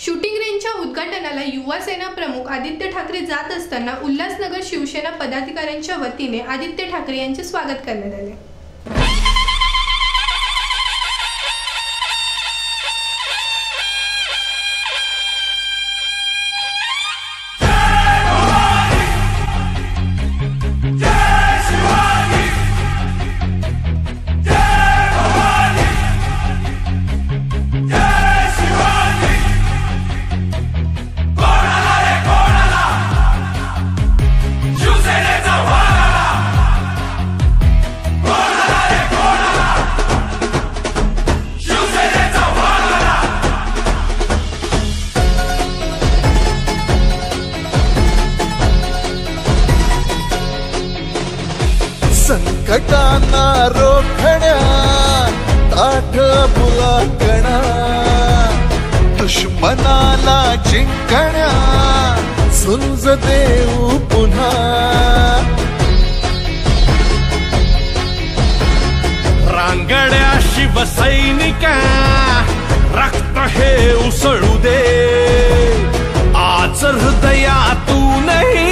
Shooting रेंजच्या उद्घाटनाला युवा सेना प्रमुख आदित्य ठाकरे जात असताना उल्हासनगर शिवसेना पदाधिकाऱ्यांच्या वतीने आदित्य ठाकरे यांचे स्वागत करण्यात आले. संकटांना रोखण्या ताठ बुलाकणा दुश्मनाला जिंकण्या सुंज देऊ पुन्हा. रांगड्या शिवसैनिका रक्त हे उसळू दे. आज हृदयातूनही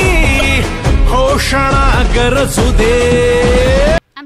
घोषणा गरजू दे.